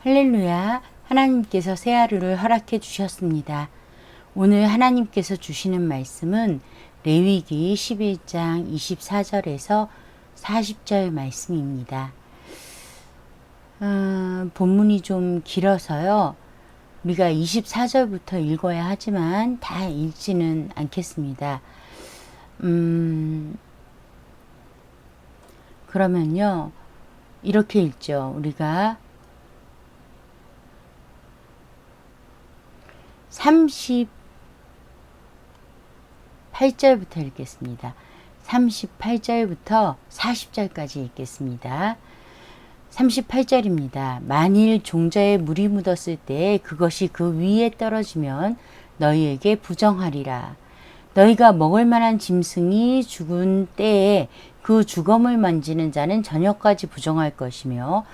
할렐루야. 하나님께서 새 하루를 허락해 주셨습니다. 오늘 하나님께서 주시는 말씀은 레위기 11장 24절에서 40절 말씀입니다. 어, 본문이 좀 길어서요. 우리가 24절부터 읽어야 하지만 다 읽지는 않겠습니다. 음, 그러면요. 이렇게 읽죠. 우리가 38절부터 읽겠습니다. 38절부터 40절까지 읽겠습니다. 38절입니다. 만일 종자에 물이 묻었을 때 그것이 그 위에 떨어지면 너희에게 부정하리라. 너희가 먹을 만한 짐승이 죽은 때에 그 주검을 만지는 자는 저녁까지 부정할 것이며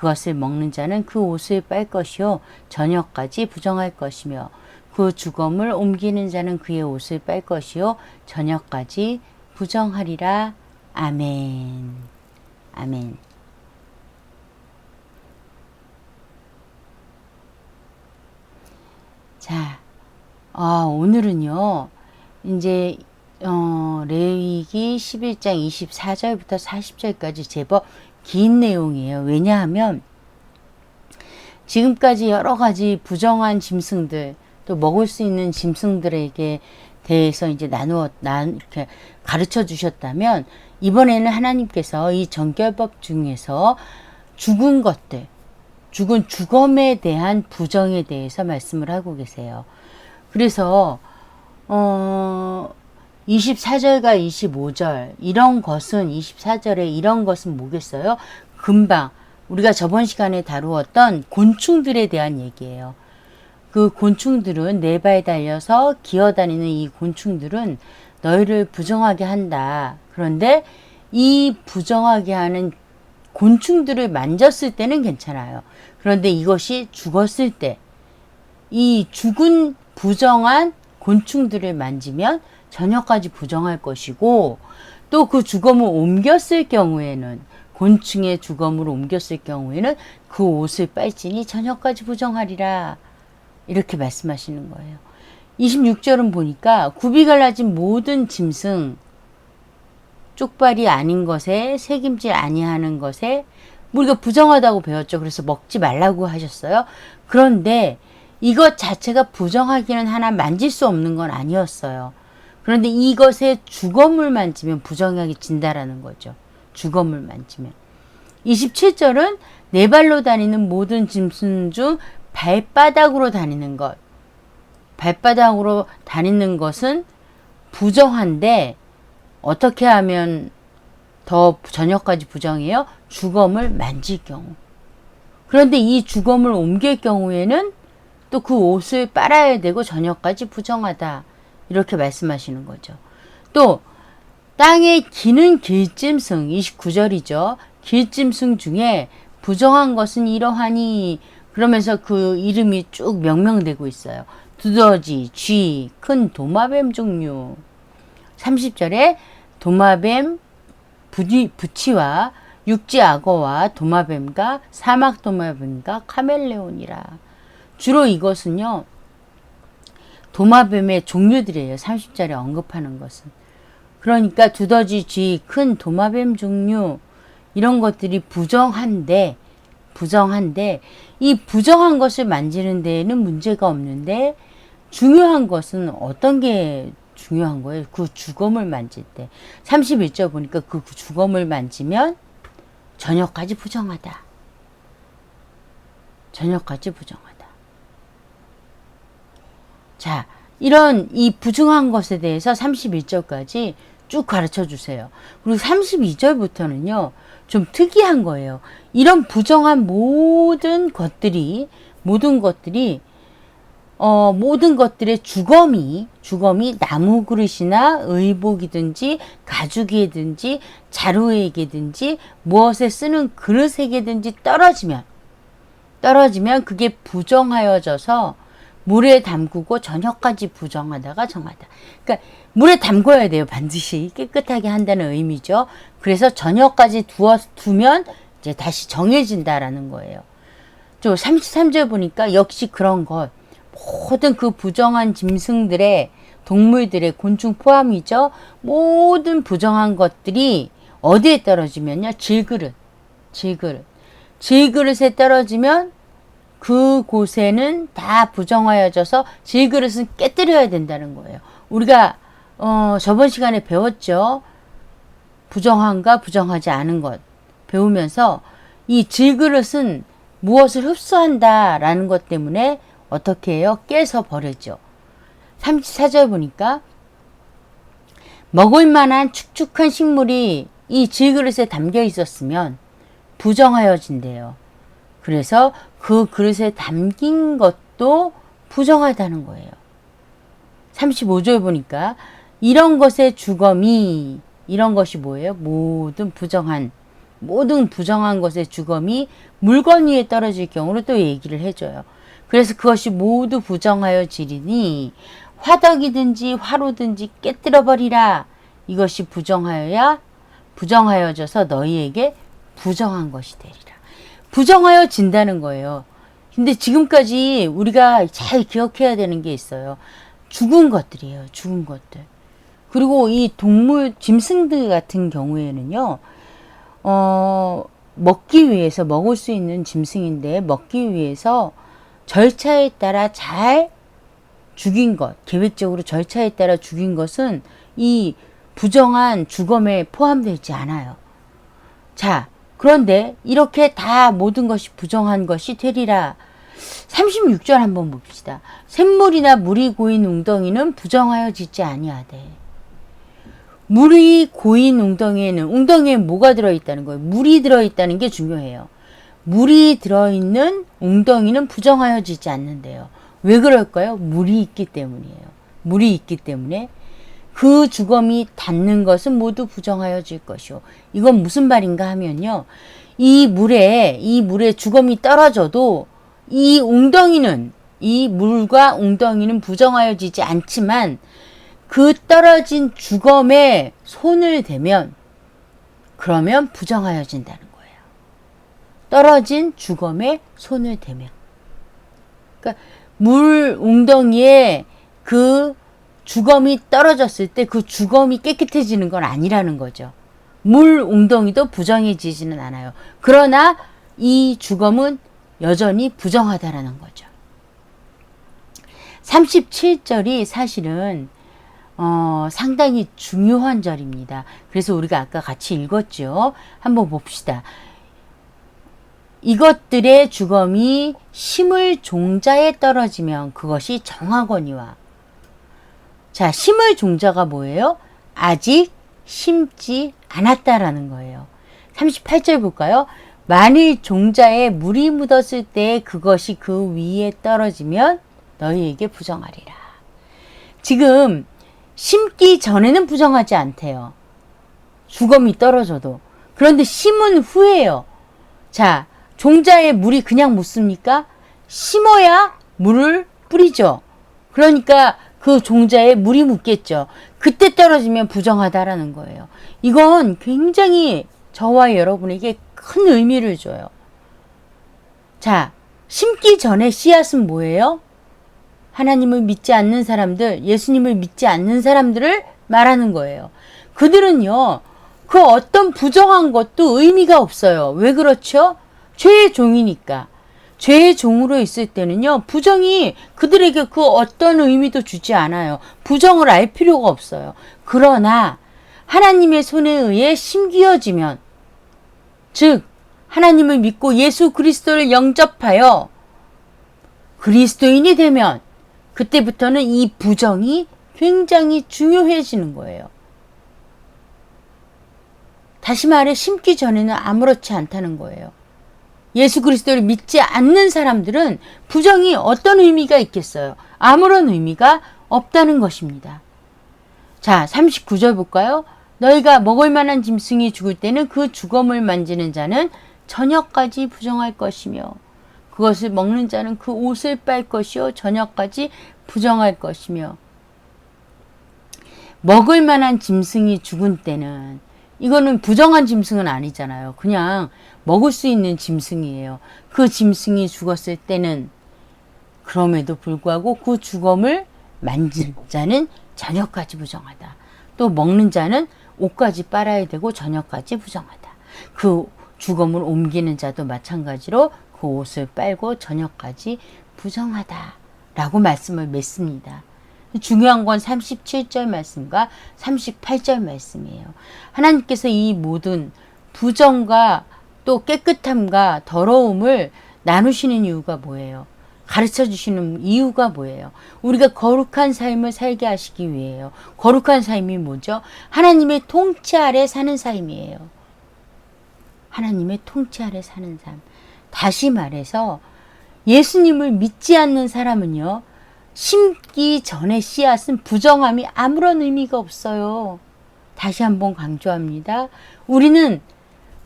그것을 먹는 자는 그 옷을 빨 것이요 저녁까지 부정할 것이며 그 주검을 옮기는 자는 그의 옷을 빨 것이요 저녁까지 부정하리라. 아멘. 아멘. 자, 아, 오늘은요, 이제, 어, 레위기 11장 24절부터 40절까지 제법 긴 내용이에요. 왜냐하면, 지금까지 여러 가지 부정한 짐승들, 또 먹을 수 있는 짐승들에게 대해서 이제 나누어, 난, 이렇게 가르쳐 주셨다면, 이번에는 하나님께서 이 정결법 중에서 죽은 것들, 죽은 죽음에 대한 부정에 대해서 말씀을 하고 계세요. 그래서 어 24절과 25절 이런 것은 24절에 이런 것은 뭐겠어요? 금방 우리가 저번 시간에 다루었던 곤충들에 대한 얘기예요. 그 곤충들은 네 발 달려서 기어다니는 이 곤충들은 너희를 부정하게 한다. 그런데 이 부정하게 하는 곤충들을 만졌을 때는 괜찮아요. 그런데 이것이 죽었을 때, 이 죽은 부정한 곤충들을 만지면 저녁까지 부정할 것이고, 또 그 주검을 옮겼을 경우에는, 곤충의 주검을 옮겼을 경우에는 그 옷을 빨지니 저녁까지 부정하리라. 이렇게 말씀하시는 거예요. 26절은 보니까 굽이 갈라진 모든 짐승, 쪽발이 아닌 것에 새김질 아니하는 것에 우리가 부정하다고 배웠죠. 그래서 먹지 말라고 하셨어요. 그런데 이것 자체가 부정하기는 하나 만질 수 없는 건 아니었어요. 그런데 이것에 주검을 만지면 부정하게 진다라는 거죠. 주검을 만지면. 27절은 네 발로 다니는 모든 짐승 중 발바닥으로 다니는 것. 발바닥으로 다니는 것은 부정한데 어떻게 하면 더 저녁까지 부정해요? 주검을 만질 경우. 그런데 이 주검을 옮길 경우에는 또 그 옷을 빨아야 되고 저녁까지 부정하다. 이렇게 말씀하시는 거죠. 또 땅에 기는 길짐승 29절이죠. 길짐승 중에 부정한 것은 이러하니 그러면서 그 이름이 쭉 명명되고 있어요. 두더지, 쥐, 큰 도마뱀 종류. 30절에 도마뱀, 부디, 부치와 육지 악어와 도마뱀과 사막 도마뱀과 카멜레온이라. 주로 이것은요. 도마뱀의 종류들이에요. 30절에 언급하는 것은. 그러니까 두더지, 쥐, 큰 도마뱀 종류 이런 것들이 부정한데 부정한데 이 부정한 것을 만지는 데에는 문제가 없는데 중요한 것은 어떤 게 중요한 거예요. 그 주검을 만질 때. 31절 보니까 그 주검을 만지면 저녁까지 부정하다. 저녁까지 부정하다. 자, 이런 이 부정한 것에 대해서 31절까지 쭉 가르쳐 주세요. 그리고 32절부터는요, 좀 특이한 거예요. 이런 부정한 모든 것들이, 모든 것들이 어, 모든 것들의 주검이, 주검이 나무 그릇이나 의복이든지 가죽이든지 자루에게든지 무엇에 쓰는 그릇에게든지 떨어지면, 떨어지면 그게 부정하여져서 물에 담그고 저녁까지 부정하다가 정하다. 그러니까 물에 담궈야 돼요. 반드시 깨끗하게 한다는 의미죠. 그래서 저녁까지 두어 두면 이제 다시 정해진다라는 거예요. 또 33절 보니까 역시 그런 것. 모든 그 부정한 짐승들의 동물들의 곤충 포함이죠. 모든 부정한 것들이 어디에 떨어지면요. 질그릇. 질그릇. 질그릇에 떨어지면 그곳에는 다 부정하여져서 질그릇은 깨뜨려야 된다는 거예요. 우리가 어, 저번 시간에 배웠죠. 부정한가 부정하지 않은 것 배우면서 이 질그릇은 무엇을 흡수한다라는 것 때문에 어떻게 해요? 깨서 버렸죠. 34절 보니까 먹을 만한 축축한 식물이 이 질그릇에 담겨 있었으면 부정하여진대요. 그래서 그 그릇에 담긴 것도 부정하다는 거예요. 35절 보니까 이런 것의 주검이 이런 것이 뭐예요? 모든 부정한 모든 부정한 것의 주검이 물건 위에 떨어질 경우로 또 얘기를 해줘요. 그래서 그것이 모두 부정하여 지리니 화덕이든지 화로든지 깨뜨려 버리라. 이것이 부정하여야 부정하여져서 너희에게 부정한 것이 되리라. 부정하여 진다는 거예요. 근데 지금까지 우리가 잘 기억해야 되는 게 있어요. 죽은 것들이에요. 죽은 것들. 그리고 이 동물, 짐승들 같은 경우에는요, 어, 먹기 위해서, 먹을 수 있는 짐승인데, 먹기 위해서 절차에 따라 잘 죽인 것, 계획적으로 절차에 따라 죽인 것은 이 부정한 주검에 포함되지 않아요. 자, 그런데 이렇게 다 모든 것이 부정한 것이 되리라. 36절 한번 봅시다. 샘물이나 물이 고인 웅덩이는 부정하여 짓지 아니하되. 물이 고인 웅덩이에는 웅덩이에 뭐가 들어있다는 거예요? 물이 들어있다는 게 중요해요. 물이 들어있는 웅덩이는 부정하여 짓지 않는데요. 왜 그럴까요? 물이 있기 때문이에요. 물이 있기 때문에 그 주검이 닿는 것은 모두 부정하여질 것이요. 이건 무슨 말인가 하면요. 이 물에 이 물에 주검이 떨어져도 이 웅덩이는 이 물과 웅덩이는 부정하여지지 않지만 그 떨어진 주검에 손을 대면 그러면 부정하여진다는 거예요. 떨어진 주검에 손을 대면. 그러니까 물 웅덩이에 그 주검이 떨어졌을 때 그 주검이 깨끗해지는 건 아니라는 거죠. 물 웅덩이도 부정해지지는 않아요. 그러나 이 주검은 여전히 부정하다라는 거죠. 37절이 사실은 어, 상당히 중요한 절입니다. 그래서 우리가 아까 같이 읽었죠. 한번 봅시다. 이것들의 주검이 심을 종자에 떨어지면 그것이 정하거니와 자, 심을 종자가 뭐예요? 아직 심지 않았다라는 거예요. 38절 볼까요? 만일 종자에 물이 묻었을 때 그것이 그 위에 떨어지면 너희에게 부정하리라. 지금 심기 전에는 부정하지 않대요. 주검이 떨어져도. 그런데 심은 후에요. 자, 종자에 물이 그냥 묻습니까? 심어야 물을 뿌리죠. 그러니까 그 종자에 물이 묻겠죠. 그때 떨어지면 부정하다라는 거예요. 이건 굉장히 저와 여러분에게 큰 의미를 줘요. 자, 심기 전에 씨앗은 뭐예요? 하나님을 믿지 않는 사람들, 예수님을 믿지 않는 사람들을 말하는 거예요. 그들은요, 그 어떤 부정한 것도 의미가 없어요. 왜 그렇죠? 죄의 종이니까. 죄의 종으로 있을 때는요, 부정이 그들에게 그 어떤 의미도 주지 않아요. 부정을 알 필요가 없어요. 그러나, 하나님의 손에 의해 심기어지면, 즉, 하나님을 믿고 예수 그리스도를 영접하여 그리스도인이 되면, 그때부터는 이 부정이 굉장히 중요해지는 거예요. 다시 말해, 심기 전에는 아무렇지 않다는 거예요. 예수 그리스도를 믿지 않는 사람들은 부정이 어떤 의미가 있겠어요? 아무런 의미가 없다는 것입니다. 자, 39절 볼까요? 너희가 먹을 만한 짐승이 죽을 때는 그 주검을 만지는 자는 저녁까지 부정할 것이며 그것을 먹는 자는 그 옷을 빨 것이요 저녁까지 부정할 것이며 먹을 만한 짐승이 죽은 때는 이거는 부정한 짐승은 아니잖아요. 그냥 먹을 수 있는 짐승이에요. 그 짐승이 죽었을 때는 그럼에도 불구하고 그 죽음을 만질 자는 저녁까지 부정하다. 또 먹는 자는 옷까지 빨아야 되고 저녁까지 부정하다. 그 죽음을 옮기는 자도 마찬가지로 그 옷을 빨고 저녁까지 부정하다. 라고 말씀을 맺습니다. 중요한 건 37절 말씀과 38절 말씀이에요. 하나님께서 이 모든 부정과 또 깨끗함과 더러움을 나누시는 이유가 뭐예요? 가르쳐 주시는 이유가 뭐예요? 우리가 거룩한 삶을 살게 하시기 위해요. 거룩한 삶이 뭐죠? 하나님의 통치 아래 사는 삶이에요. 하나님의 통치 아래 사는 삶. 다시 말해서 예수님을 믿지 않는 사람은요, 심기 전의 씨앗은 부정함이 아무런 의미가 없어요. 다시 한번 강조합니다. 우리는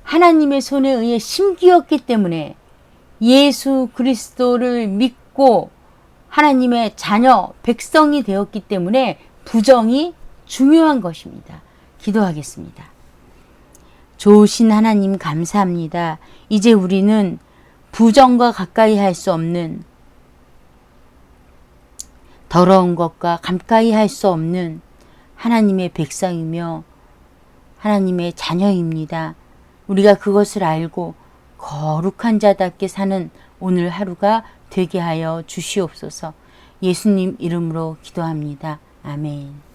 하나님의 손에 의해 심기였기 때문에 예수 그리스도를 믿고 하나님의 자녀, 백성이 되었기 때문에 부정이 중요한 것입니다. 기도하겠습니다. 좋으신 하나님 감사합니다. 이제 우리는 부정과 가까이 할 수 없는 더러운 것과 가까이 할수 없는 하나님의 백성이며 하나님의 자녀입니다. 우리가 그것을 알고 거룩한 자답게 사는 오늘 하루가 되게 하여 주시옵소서 예수님 이름으로 기도합니다. 아멘.